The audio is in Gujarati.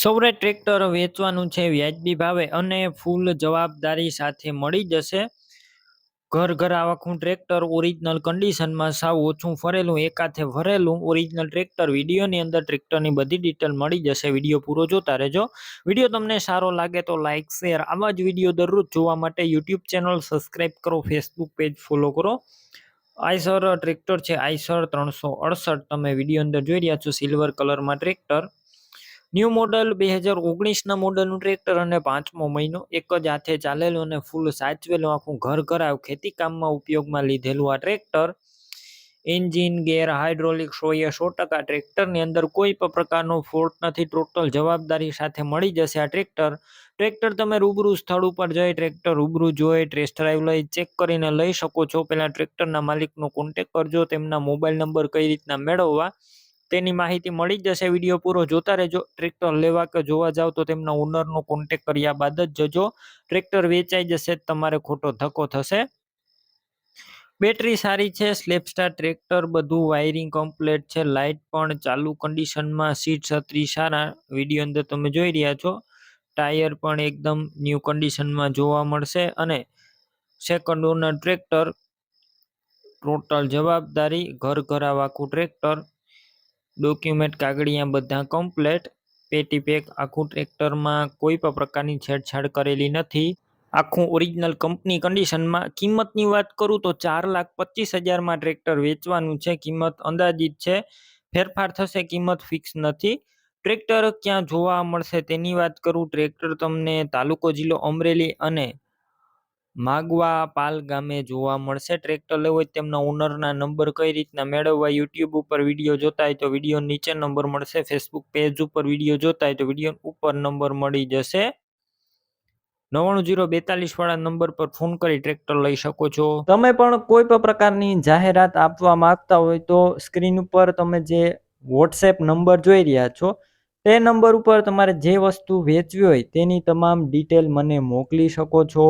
સૌરે ટ્રેક્ટર વેચવાનું છે, વ્યાજબી ભાવે અને ફૂલ જવાબદારી સાથે મળી જશે. ઘર ઘર આખું ટ્રેક્ટર ઓરિજિનલ કન્ડિશનમાં સાવ ઓછું ફરેલું, એકાથે ભરેલું ઓરિજિનલ ટ્રેક્ટર. વિડીયોની અંદર ટ્રેક્ટરની બધી ડિટેલ મળી જશે. વીડિયો પૂરો જોતા રહેજો. વીડિયો તમને સારો લાગે તો લાઇક શેર, આવા જ વીડિયો દરરોજ જોવા માટે યુટ્યુબ ચેનલ સબસ્ક્રાઈબ કરો, ફેસબુક પેજ ફોલો કરો. આઈસર ટ્રેક્ટર છે, આઈસર ત્રણસો અડસઠ. તમે વીડિયો અંદર જોઈ રહ્યા છો, સિલ્વર કલરમાં ટ્રેક્ટર. ન્યૂ મોડલ બે હજાર ઓગણીસના મોડલનું ટ્રેક્ટર અને પાંચમો મહિનો. એક જ હાથે ચાલેલું અને ફૂલ સાચવેલું આખું ઘર ઘરાવ ખેતીકામમાં ઉપયોગમાં લીધેલું આ ટ્રેક્ટર એન્જિન, ગેર, હાઇડ્રોલિક, સોય, સો ટકા ટ્રેક્ટરની અંદર કોઈ પણ પ્રકારનો ફોલ્ટ નથી. ટોટલ જવાબદારી સાથે મળી જશે આ ટ્રેક્ટર. ટ્રેક્ટર તમે રૂબરૂ સ્થળ ઉપર જઈ, ટ્રેક્ટર રૂબરૂ જોઈ ટ્રેસ ડ્રાઈવ લઈ, ચેક કરીને લઈ શકો છો. પહેલાં ટ્રેક્ટરના માલિકનો કોન્ટેક કરજો. તેમના મોબાઈલ નંબર કઈ રીતના મેળવવા તેની માહિતી મળી જશે. વીડિયો પૂરો જોતા રહેજો. ટ્રેક્ટર લેવા કે જોવા જાવ તો તેમના ઓનરનો કોન્ટેક કર્યા બાદ જ જજો. ટ્રેક્ટર વેચાઈ જશે તમારે ખોટો ધક્કો થશે. બેટરી સારી છે સ્લેપસ્ટાર ટ્રેક્ટર, બધું વાયરિંગ કમ્પ્લીટ છે લાઇટ પણ ચાલુ કન્ડિશનમાં સીટ છત્રી સારા. વીડિયો અંદર તમે જોઈ રહ્યા છો. ટાયર પણ એકદમ ન્યૂ કન્ડિશનમાં જોવા મળશે અને સેકન્ડ ઓનર ટ્રેક્ટર, ટોટલ જવાબદારી ઘર ઘર આખું ટ્રેક્ટર. ડોક્યુમેન્ટ, કાગળિયા બધા કમ્પ્લેટ પેટી પેક આખું ટ્રેક્ટરમાં કોઈ પણ પ્રકારની છેડછાડ કરેલી નથી. આખું ઓરિજિનલ કંપની કન્ડિશનમાં કિંમતની વાત કરું તો ચાર લાખ પચીસ હજારમાં ટ્રેક્ટર વેચવાનું છે. કિંમત અંદાજિત છે. ફેરફાર થશે, કિંમત ફિક્સ નથી. ટ્રેક્ટર ક્યાં જોવા મળશે તેની વાત કરું. ટ્રેક્ટર તમને તાલુકો જિલ્લો અમરેલી અને માગવા પાલ ગામે જોવા મળશે. ટ્રેક્ટર લેવું હોય તેમના ઓનરના નંબર કઈ રીતના મેળવવા, યુટ્યુબ ઉપર વીડિયો જોતા હોય તો વીડિયો નીચે નંબર મળશે. ફેસબુક પેજ ઉપર વીડિયો જોતા હોય તો વીડિયો ઉપર નંબર મળી જશે. નવ્વાણું જીરો બેતાલીસ વાળા નંબર પર ફોન કરી ટ્રેક્ટર લઈ શકો છો. તમે પણ કોઈ પણ પ્રકારની જાહેરાત આપવા માંગતા હોય તો સ્ક્રીન ઉપર તમે જે વોટ્સએપ નંબર જોઈ રહ્યા છો, તે નંબર ઉપર તમારે જે વસ્તુ વેચવી હોય તેની તમામ ડિટેલ મને મોકલી શકો છો.